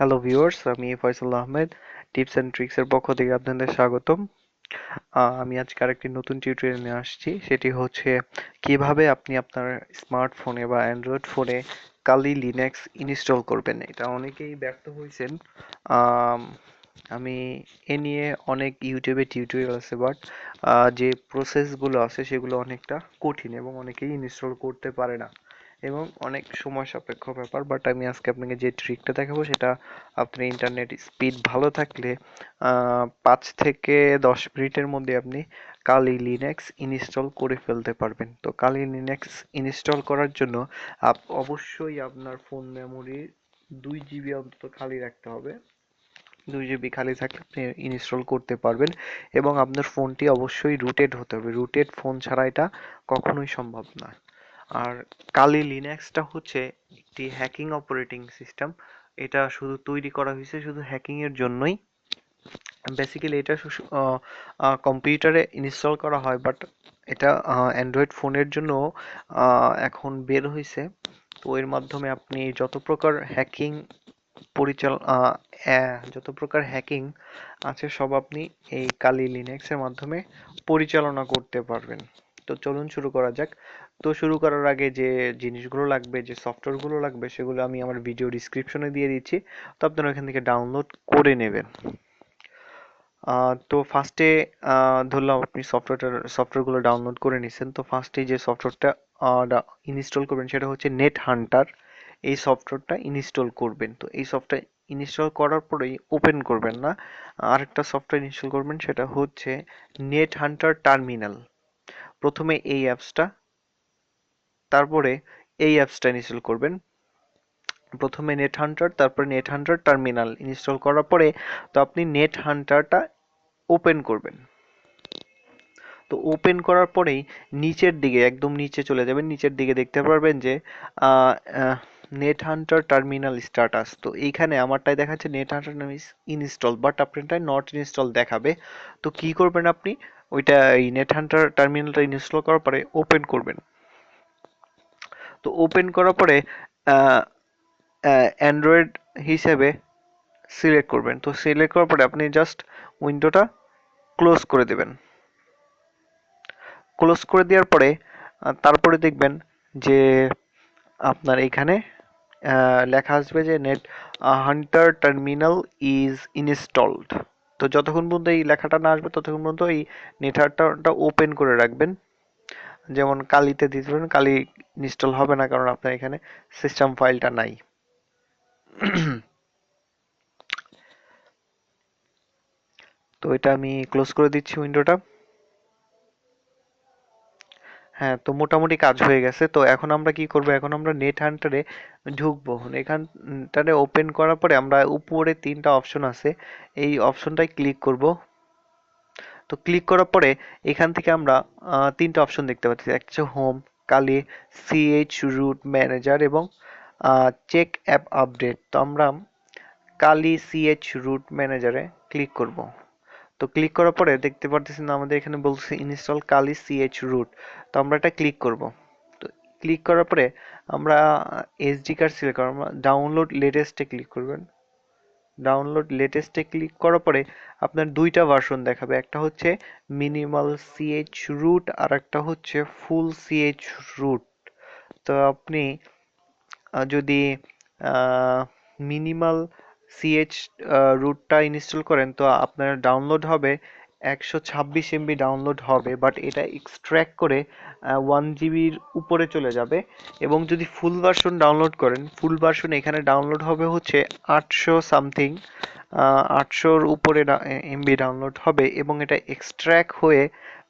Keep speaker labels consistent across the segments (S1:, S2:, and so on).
S1: Hello viewers আমি Faisal Ahmed tips and ট্রিক্সের পক্ষ থেকে আপনাদের স্বাগতম। আমি আজকে আরেকটি নতুন টিউটোরিয়াল নিয়ে আসছি, সেটি হচ্ছে কীভাবে আপনি আপনার স্মার্টফোনে বা অ্যান্ড্রয়েড ফোনে কালি লিনাক্স ইনস্টল করবেন। এটা অনেকেই ব্যর্থ হয়েছেন। আমি এ নিয়ে অনেক ইউটিউবে টিউটোরিয়াল আছে বাট যে প্রসেসগুলো আছে সেগুলো অনেকটা কঠিন এবং অনেকেই ইনস্টল করতে পারে না। এবং অনেক সময় সাপেক্ষ ব্যাপার বাট আমি আজকে আপনাকে যে ট্রিকটা দেখাবো সেটা আপনার ইন্টারনেট স্পিড ভালো থাকলে পাঁচ থেকে দশ মিনিটের মধ্যে আপনি কালি লিনাক্স ইনস্টল করে ফেলতে পারবেন। তো কালি লিনাক্স ইনস্টল করার জন্য আপ, অবশ্যই আপনার ফোন মেমোরি দুই জিবি অন্তত খালি রাখতে হবে। দুই জিবি খালি থাকলে আপনি ইনস্টল করতে পারবেন এবং আপনার ফোনটি অবশ্যই রুটেড হতে হবে। রুটেড ফোন ছাড়া এটা কখনোই সম্ভব না। আর কালি লিনাক্সটা হচ্ছে একটি হ্যাকিং অপারেটিং সিস্টেম এটা শুধু তৈরি করা হয়েছে শুধু হ্যাকিং এর জন্যই। বেসিক্যালি এটা কম্পিউটারে ইনস্টল করা হয় বাট এটা অ্যান্ড্রয়েড ফোনের জন্য এখন বের হয়েছে। তো এর মাধ্যমে আপনি যত প্রকার হ্যাকিং পরিচাল যত প্রকার হ্যাকিং আছে সব আপনি এই কালি লিনাক্সের মাধ্যমে পরিচালনা করতে পারবেন। তো চলুন শুরু করা যাক। তো শুরু করার আগে যে জিনিসগুলো লাগবে, যে সফটওয়্যারগুলো লাগবে, সেগুলো আমি আমার ভিডিও ডিসক্রিপশনে দিয়ে দিচ্ছি। তো আপনারা এখান থেকে ডাউনলোড করে নেবেন। তো ফার্স্টে ধরলাম আপনি সফটওয়্যারটা সফটওয়্যারগুলো ডাউনলোড করে নিছেন। তো ফার্স্টে যে সফটওয়্যারটা ইনস্টল করবেন, সেটা হচ্ছে নেট হান্টার এই সফটওয়্যারটা ইনস্টল করবেন। তো এই সফটওয়্যার ইনস্টল করার পরেই ওপেন করবেন না। আরেকটা সফটওয়্যার ইনস্টল করবেন, সেটা হচ্ছে নেট হান্টার টার্মিনাল প্রথমে এই অ্যাপসটা তারপরে এই অ্যাপসটা ইনস্টল করবেন। প্রথমে নেট হান্টার তারপরে নেট হান্টার টার্মিনাল ইনস্টল করার পরে তো আপনি নেট হান্টারটা ওপেন করবেন। তো ওপেন করার পরেই নিচের দিকে, একদম নিচে চলে যাবেন, নিচের দিকে দেখতে পারবেন যে নেট হান্টার টার্মিনাল স্ট্যাটাস তো এইখানে আমারটাই দেখাচ্ছে নেট হান্টার ইনস্টল বাট আপনারটাই নট ইনস্টল দেখাবে। তো কি করবেন আপনি? ওইটা এই নেট হান্টার টার্মিনালটা ইনস্টল করার পরে ওপেন করবেন। তো ওপেন করার পরে অ্যান্ড্রয়েড হিসেবে সিলেক্ট করবেন। তো সিলেক্ট করার পরে আপনি জাস্ট উইন্ডোটা ক্লোজ করে দেবেন। ক্লোজ করে দেওয়ার পরে তারপরে দেখবেন যে আপনার এখানে লেখা আসবে যে net hunter terminal is installed তো যতক্ষণ পর্যন্ত এই লেখাটা না আসবে, ততক্ষণ পর্যন্ত এই নেটওয়ার্কটা ওপেন করে রাখবেন। যেমন কালিতে দিতে কালি ইনস্টল হবে না কারণ আপনার এখানে সিস্টেম ফাইলটা নাই। তো এটা আমি ক্লোজ করে দিচ্ছি উইন্ডোটা হ্যাঁ তো মোটামুটি কাজ হয়ে গেছে। তো এখন আমরা কি করব? এখন আমরা নেট হান্টারে ঢুকবো। এখানটারে ওপেন করার পরে আমরা উপরে তিনটা অপশন আছে। এই অপশনটায় ক্লিক করব। তো ক্লিক করার পরে এখান থেকে আমরা তিনটা অপশন দেখতে পাচ্ছি। একটা হচ্ছে home Kali CH root manager এবং চেক অ্যাপ আপডেট তো আমরা কালি সিএইচ রুট ম্যানেজারে ক্লিক করব। তো ক্লিক করার পরে দেখতে পারতেছেন আমাদের এখানে বলছে ইনস্টল কালি সিএইচ রুট তো আমরা এটা ক্লিক করব। তো ক্লিক করার পরে আমরা এসডি কার্ড সিলেক্ট করব। ডাউনলোড লেটেস্টে ক্লিক করবেন। ডাউনলোড লেটেস্টে ক্লিক করার পরে আপনার দুইটা ভার্সন দেখাবে। একটা হচ্ছে মিনিমাল সিএইচ রুট আর একটা হচ্ছে ফুল সিএইচ রুট তো আপনি যদি মিনিমাল সিএইচ রুটটা ইনস্টল করেন, তো আপনার ডাউনলোড হবে, একশো ছাব্বিশ এমবি ডাউনলোড হবে বাট এটা এক্সট্র্যাক্ট করে ওয়ান জিবির উপরে চলে যাবে, এবং যদি ফুল ভার্সন ডাউনলোড করেন ফুল ভার্সন এখানে ডাউনলোড হবে হচ্ছে আটশো সামথিং আটশোর উপরে এমবি ডাউনলোড হবে, এবং এটা এক্সট্র্যাক্ট হয়ে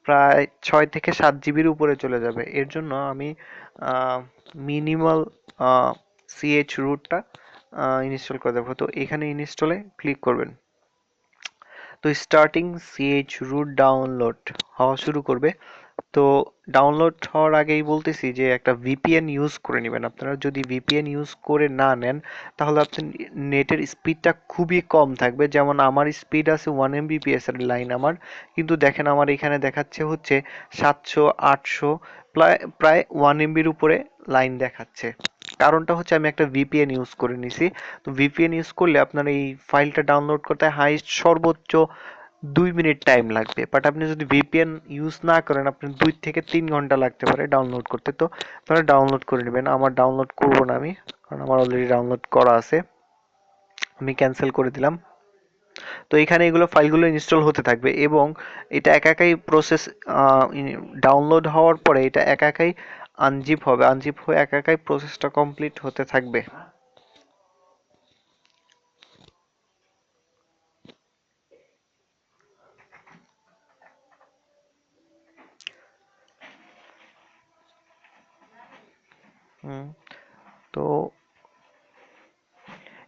S1: প্রায় ছয় থেকে সাত জিবির উপরে চলে যাবে। এর জন্য আমি মিনিমাল সিএইচ রুটটা ইনস্টল করে দেবো। তো এখানে ইনস্টলে ক্লিক করবেন। তো স্টার্টিং সিএইচ রুট ডাউনলোড হওয়া শুরু করবে। তো ডাউনলোড হওয়ার আগেই বলতেছি যে একটা ভিপিএন ইউজ করে নেবেন আপনারা। যদি ভিপিএন ইউজ করে না নেন, তাহলে আপনার নেটের স্পিডটা খুবই কম থাকবে। যেমন আমার স্পিড আছে ওয়ান এমবিপিএস এর লাইন আমার। কিন্তু দেখেন আমার এখানে দেখাচ্ছে হচ্ছে সাতশো, আটশো প্রায় প্রায় ওয়ান এমবির উপরে লাইন দেখাচ্ছে। কারণটা হচ্ছে আমি একটা ভিপিএন ইউজ করে নিছি। তো ভিপিএন ইউজ করলে আপনার এই ফাইলটা ডাউনলোড করতে হাইস্ট সর্বোচ্চ দুই মিনিট টাইম লাগবে। বাট আপনি যদি ভিপিএন ইউজ না করেন, আপনি দুই থেকে তিন ঘণ্টা লাগতে পারে ডাউনলোড করতে। তো আপনারা ডাউনলোড করে নেবেন। আমার ডাউনলোড করব না আমি, কারণ আমার অলরেডি ডাউনলোড করা আছে। আমি ক্যান্সেল করে দিলাম। তো এখানে এগুলো ফাইলগুলো ইনস্টল হতে থাকবে এবং এটা একা একাই প্রসেস ডাউনলোড হওয়ার পরে এটা একা একাই আনজিপ হবে। আনজিপ হয়ে একা একাই প্রসেসটা কমপ্লিট হতে থাকবে। তো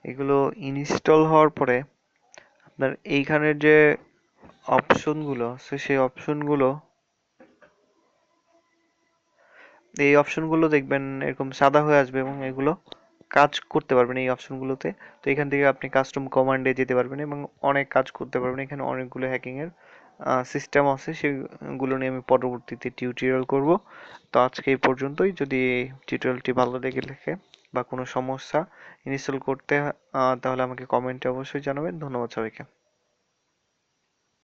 S1: এগুলো ইনস্টল হওয়ার পরে আপনার এইখানের যে অপশনগুলো সেই অপশনগুলো এই অপশনগুলো দেখবেন এরকম সাদা হয়ে আসবে এবং এগুলো কাজ করতে পারবেন এই অপশনগুলোতে তো এখান থেকে আপনি কাস্টম কমান্ডে যেতে পারবেন এবং অনেক কাজ করতে পারবেন। এখানে অনেকগুলো হ্যাকিং এর সিস্টেম আছে। সেগুলো নিয়ে আমি পরবর্তীতে টিউটোরিয়াল করব। তো আজকে এই পর্যন্তই। যদি টিউটোরিয়ালটি ভালো লেগে থাকে বা কোনো সমস্যা ইনস্টল করতে তাহলে আমাকে কমেন্টে অবশ্যই জানাবেন। ধন্যবাদ সবাইকে।